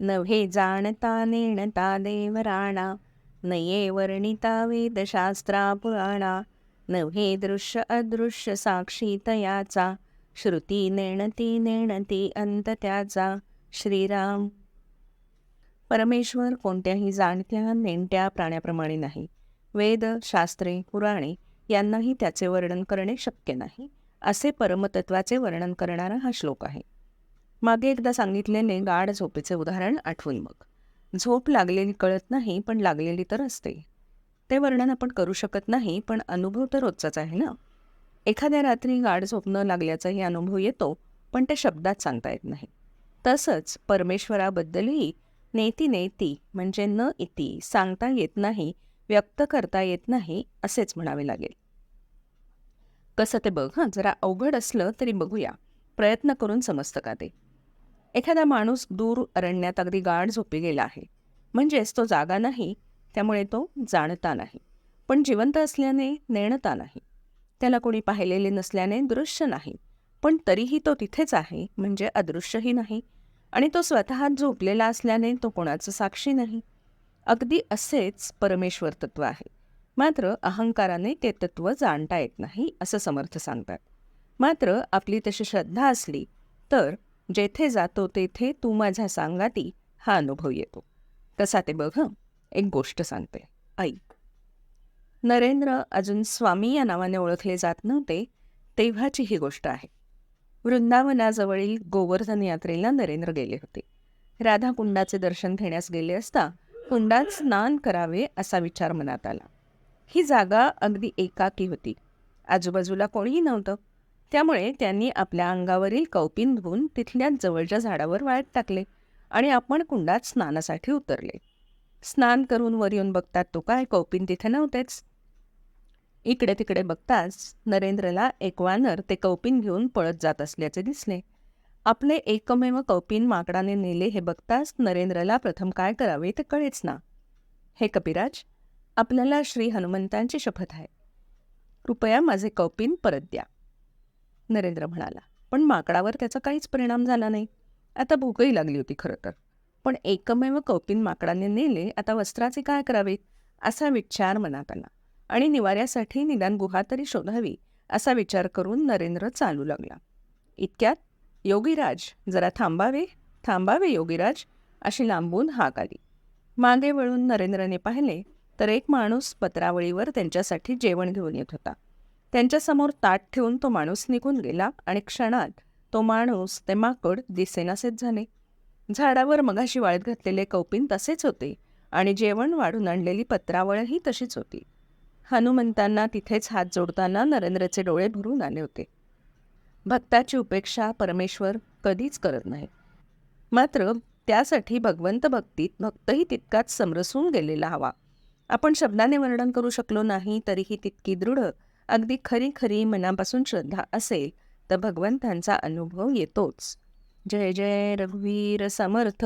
नव्हे जाणता नेणता देवराणा नये वर्णिता वेदशास्त्रा पुराणा नव्हे दृश्य अदृश्य साक्षी तयाचा श्रुती नेणती नेणती अंत त्याचा श्रीराम. परमेश्वर कोणत्याही जाणत्या नेणत्या प्राण्याप्रमाणे नाही. वेद शास्त्रे पुराणे यांनाही त्याचे वर्णन करणे शक्य नाही. असे परमतत्वाचे वर्णन करणारा हा श्लोक आहे. मागे एकदा सांगितलेले गाढ झोपेचे उदाहरण आठवून मग. झोप लागलेली कळत नाही पण लागलेली तर असते. ते वर्णन आपण करू शकत नाही पण अनुभव तर रोजचाच आहे ना? एखाद्या रात्री गाढ झोप न लागल्याचाही अनुभव येतो पण ते शब्दात सांगता येत नाही. तसंच परमेश्वराबद्दलही नेती नेती म्हणजे न इति सांगता येत नाही व्यक्त करता येत नाही असेच म्हणावे लागेल. कसं ते बघ हां जरा अवघड असलं तरी बघूया. प्रयत्न करून समजतं का ते? एखादा माणूस दूर अरण्यात अगदी गाढ झोपी गेला आहे. म्हणजेच तो जागा नाही त्यामुळे तो जाणता नाही. पण जिवंत असल्याने नेणता नाही. त्याला कोणी पाहिलेले नसल्याने दृश्य नाही. पण तरीही तो तिथेच आहे म्हणजे अदृश्यही नाही. आणि तो स्वतः झोपलेला असल्याने तो कोणाचं साक्षी नाही. अगदी असेच परमेश्वर तत्व आहे. मात्र अहंकाराने ते तत्व जाणता येत नाही असं समर्थ सांगतात. मात्र आपली तशी श्रद्धा असली तर जेथे जातो तेथे तू माझ्या सांगाती हा अनुभव येतो. कसा ते बघ एक गोष्ट सांगते. ऐक. नरेंद्र अजून स्वामी या नावाने ओळखले जात नव्हते तेव्हाची ही गोष्ट आहे. वृंदावनाजवळील गोवर्धन यात्रेला नरेंद्र गेले होते. राधा कुंडाचे दर्शन घेण्यास गेले असता कुंडात स्नान करावे असा विचार मनात आला. ही जागा अगदी एकाकी होती. आजूबाजूला कोणीही नव्हतं. त्यामुळे त्यांनी आपल्या अंगावरील कौपिन धुवून तिथल्या जवळच्या झाडावर वाळत टाकले आणि आपण कुंडात स्नानासाठी उतरले. स्नान करून वर येऊन बघतात तो काय कौपिन तिथे नव्हतेच. इकडे तिकडे बघताच नरेंद्रला एक वानर ते कौपिन घेऊन पळत जात असल्याचे दिसले. आपले एकमेव कौपिन माकडाने नेले हे बघताच नरेंद्रला प्रथम काय करावे ते कळेच ना. हे कपिराज आपल्याला श्री हनुमंतांची शपथ आहे. कृपया माझे कौपिन परत द्या. नरेंद्र म्हणाला. पण माकडावर त्याचा काहीच परिणाम झाला नाही. आता भूकही लागली होती खरं तर. पण एकमेव कौपिन माकडाने नेले आता वस्त्राचे काय करावे असा विचार मनात आला. आणि निवाऱ्यासाठी निदान गुहा तरी शोधावी असा विचार करून नरेंद्र चालू लागला. इतक्यात योगीराज जरा थांबावे थांबावे योगीराज अशी लांबून हाक आली. मागे वळून नरेंद्रने पाहिले तर एक माणूस पत्रावळीवर त्यांच्यासाठी जेवण घेऊन येत होता. त्यांच्यासमोर ताट ठेवून तो माणूस निघून गेला आणि क्षणात तो माणूस ते माकड दिसेनासेच झाले. झाडावर मगाशी वाळत घातलेले कौपिन तसेच होते आणि जेवण वाढून आणलेली पत्रावळही तशीच होती. हनुमंतांना तिथेच हात जोडताना नरेंद्रचे डोळे भरून आले होते. भक्ताची उपेक्षा परमेश्वर कधीच करत नाही. मात्र त्यासाठी भगवंत भक्तीत भक्तही तितकाच समरसून गेलेला हवा. आपण शब्दाने वर्णन करू शकलो नाही तरीही तितकी दृढ अगदी खरी खरी मनापासून श्रद्धा असेल तर भगवंतांचा अनुभव येतोच. जय जय रघुवीर समर्थ.